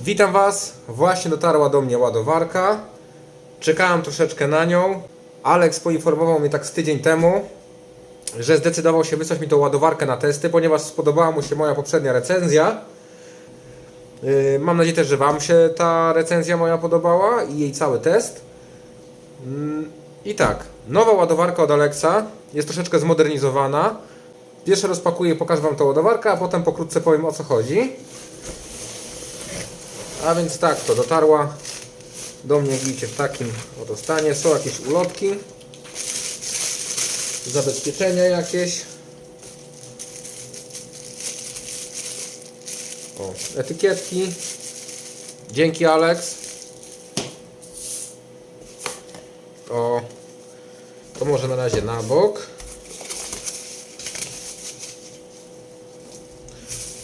Witam Was. Właśnie dotarła do mnie ładowarka. Czekałem troszeczkę na nią. Alex poinformował mnie tak z tydzień temu, że zdecydował się wysłać mi tą ładowarkę na testy, ponieważ spodobała mu się moja poprzednia recenzja. Yy, Mam nadzieję też, że Wam się ta recenzja moja podobała i jej cały test. Mm, I tak, nowa ładowarka od Alexa jest troszeczkę zmodernizowana. Pierwsze rozpakuję i pokażę Wam tą ładowarkę, a potem pokrótce powiem o co chodzi. A więc tak, to dotarła do mnie, widzicie, w takim oto stanie. Są jakieś ulotki, zabezpieczenia jakieś. O, etykietki. Dzięki Alex. To, to może na razie na bok.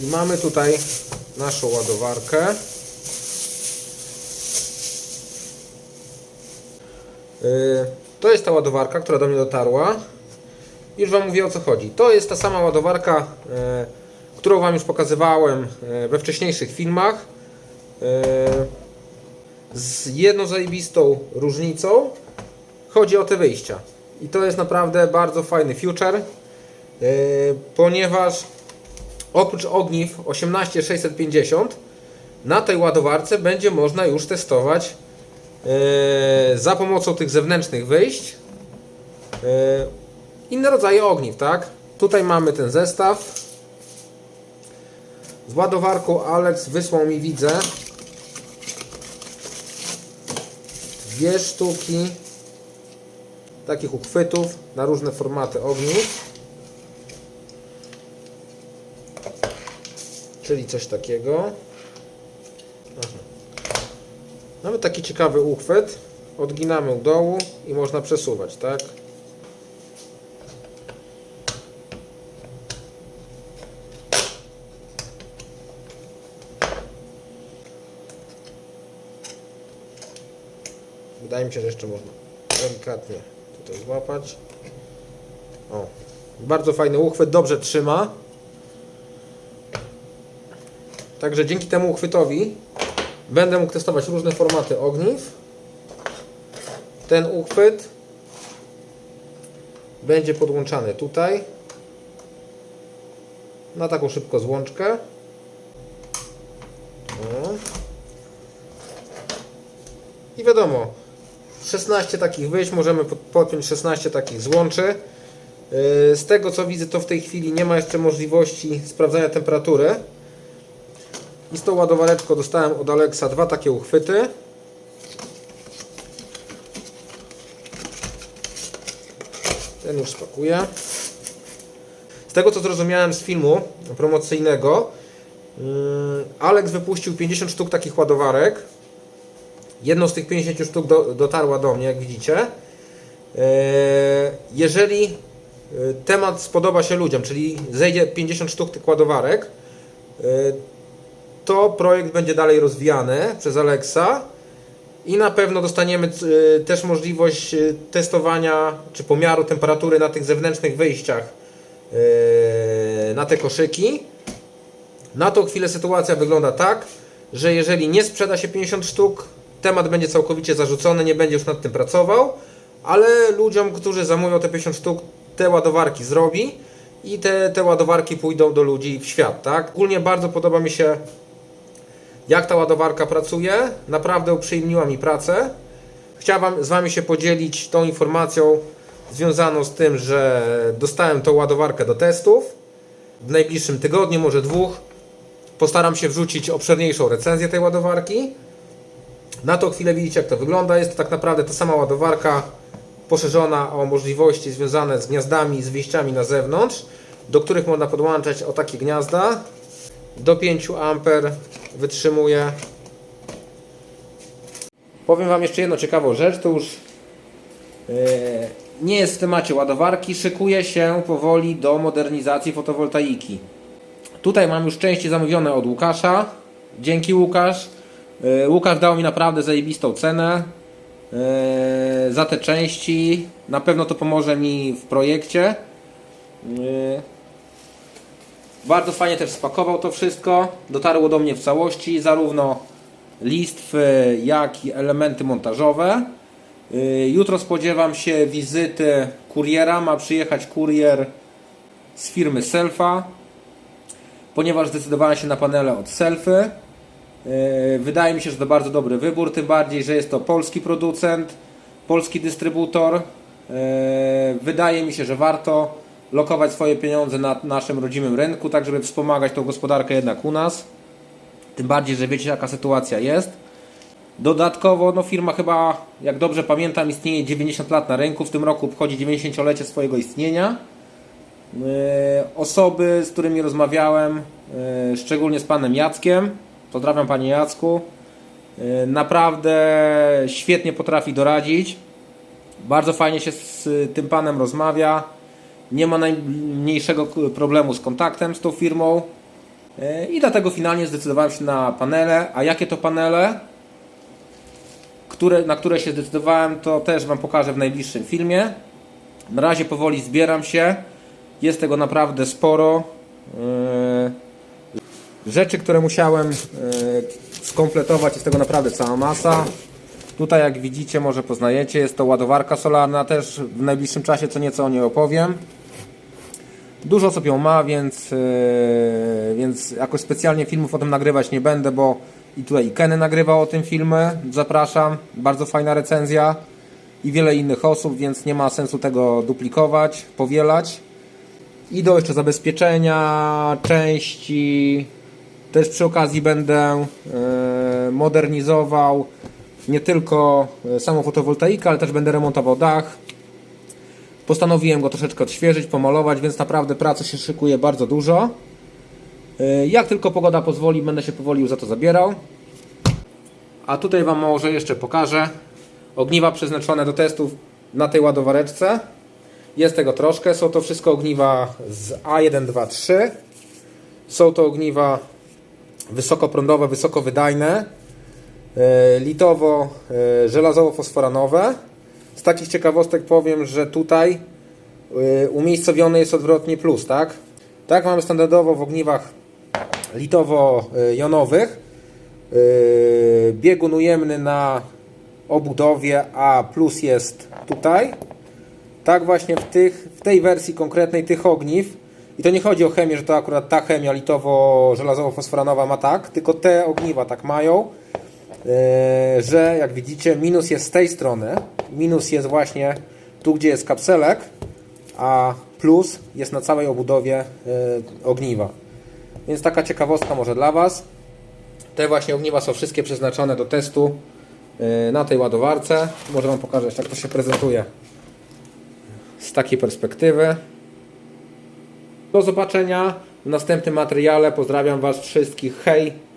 I mamy tutaj naszą ładowarkę. To jest ta ładowarka, która do mnie dotarła. Już Wam mówię o co chodzi. To jest ta sama ładowarka, e, którą Wam już pokazywałem e, we wcześniejszych filmach. Z jedną zajebistą różnicą. Chodzi o te wyjścia. I to jest naprawdę bardzo fajny future, ponieważ oprócz ogniw 18650 na tej ładowarce będzie można już testować za pomocą tych zewnętrznych wyjść e, inne rodzaje ogniw, tak? Tutaj mamy ten zestaw. Z ładowarką Alex wysłał mi, widzę, dwie sztuki takich uchwytów na różne formaty ogniw. Czyli coś takiego. Aha. Mamy taki ciekawy uchwyt. Odginamy u dołu i można przesuwać, tak? Wydaje mi się, że jeszcze można delikatnie tutaj złapać. O, bardzo fajny uchwyt, dobrze trzyma. Także dzięki temu uchwytowi będę mógł testować różne formaty ogniw. Ten uchwyt będzie podłączany tutaj na taką szybko złączkę. I wiadomo, 16 takich wyjść, możemy pod- podpiąć 16 takich złączy. Yy, Z tego co widzę, to w tej chwili nie ma jeszcze możliwości sprawdzania temperatury. I z tą ładowareczką dostałem od Alexa dwa takie uchwyty. Ten już spakuję. Z tego co zrozumiałem z filmu promocyjnego, yy, Alex wypuścił 50 sztuk takich ładowarek. Jedną z tych 50 sztuk do, dotarła do mnie, jak widzicie. Eee, Jeżeli e, temat spodoba się ludziom, czyli zejdzie 50 sztuk tych ładowarek, e, to projekt będzie dalej rozwijany przez Alexa i na pewno dostaniemy e, też możliwość e, testowania czy pomiaru temperatury na tych zewnętrznych wyjściach e, na te koszyki. Na tą chwilę sytuacja wygląda tak, że jeżeli nie sprzeda się 50 sztuk, temat będzie całkowicie zarzucony, nie będzie już nad tym pracował, ale ludziom, którzy zamówią te 50 sztuk, te ładowarki zrobi i te, te ładowarki pójdą do ludzi w świat, tak? Ogólnie bardzo podoba mi się jak ta ładowarka pracuje, naprawdę uprzyjemniła mi pracę. Chciałem z Wami się podzielić tą informacją związaną z tym, że dostałem tą ładowarkę do testów. W najbliższym tygodniu, może dwóch, Postaram się wrzucić obszerniejszą recenzję tej ładowarki. Na tą chwilę widzicie jak to wygląda. Jest to tak naprawdę ta sama ładowarka poszerzona o możliwości związane z gniazdami, z wyjściami na zewnątrz, do których można podłączać o takie gniazda. Do 5 A wytrzymuje. Powiem Wam jeszcze jedną ciekawą rzecz. To już e, nie jest w temacie ładowarki. Szykuje się powoli do modernizacji fotowoltaiki. Tutaj mam już części zamówione od Łukasza. Dzięki Łukasz. Yy, Łukasz dał mi naprawdę zajebistą cenę yy, za te części. Na pewno to pomoże mi w projekcie. Bardzo fajnie też spakował to wszystko. Dotarło do mnie w całości, zarówno listwy, jak i elementy montażowe. Y, Jutro spodziewam się wizyty kuriera. Ma przyjechać kurier z firmy Selfa, ponieważ zdecydowałem się na panele od Selfy. Yy, Wydaje mi się, że to bardzo dobry wybór, tym bardziej, że jest to polski producent, polski dystrybutor. Yy, Wydaje mi się, że warto lokować swoje pieniądze na naszym rodzimym rynku, tak żeby wspomagać tą gospodarkę jednak u nas. Tym bardziej, że wiecie jaka sytuacja jest. Dodatkowo no, firma chyba, jak dobrze pamiętam, istnieje 90 lat na rynku. W tym roku obchodzi 90-lecie swojego istnienia. Yy, Osoby, z którymi rozmawiałem, yy, szczególnie z panem Jackiem, pozdrawiam panie Jacku, yy, naprawdę świetnie potrafi doradzić. Bardzo fajnie się z tym panem rozmawia. Nie ma najmniejszego problemu z kontaktem z tą firmą. Yy, I dlatego finalnie zdecydowałem się na panele. A jakie to panele? które, na które się zdecydowałem, to też Wam pokażę w najbliższym filmie. Na razie powoli zbieram się. Jest tego naprawdę sporo. Yy, Rzeczy, które musiałem yy, skompletować, jest tego naprawdę cała masa. Tutaj, jak widzicie, może poznajecie, jest to ładowarka solarna. Też w najbliższym czasie co nieco o niej opowiem. Dużo osób ją ma, więc, yy, więc jakoś specjalnie filmów o tym nagrywać nie będę, bo i tutaj i Kenny nagrywał o tym filmy. Zapraszam. Bardzo fajna recenzja. I wiele innych osób, więc nie ma sensu tego duplikować, powielać. Idą jeszcze zabezpieczenia, części. Też przy okazji będę e, modernizował nie tylko e, samą fotowoltaikę, ale też będę remontował dach. Postanowiłem go troszeczkę odświeżyć, pomalować, więc naprawdę pracy się szykuje bardzo dużo. E, Jak tylko pogoda pozwoli, będę się powoli za to zabierał. A tutaj Wam może jeszcze pokażę ogniwa przeznaczone do testów na tej ładowareczce. Jest tego troszkę. Są to wszystko ogniwa z A123. Są to ogniwa wysokoprądowe, wysokowydajne, e, litowo, e, żelazowo-fosforanowe. Z takich ciekawostek powiem, że tutaj e, umiejscowiony jest odwrotnie plus, tak? Tak mamy standardowo w ogniwach litowo-jonowych. Yy, Biegun ujemny na obudowie, a plus jest tutaj. Tak właśnie w, tych, w tej wersji konkretnej tych ogniw. I to nie chodzi o chemię, że to akurat ta chemia litowo-żelazowo-fosforanowa ma tak, tylko te ogniwa tak mają, yy, że jak widzicie minus jest z tej strony, minus jest właśnie tu, gdzie jest kapselek, a plus jest na całej obudowie yy, ogniwa. Więc taka ciekawostka może dla Was. Te właśnie ogniwa są wszystkie przeznaczone do testu yy, na tej ładowarce. Może Wam pokażę, jak to się prezentuje z takiej perspektywy. Do zobaczenia w następnym materiale. Pozdrawiam Was wszystkich. Hej!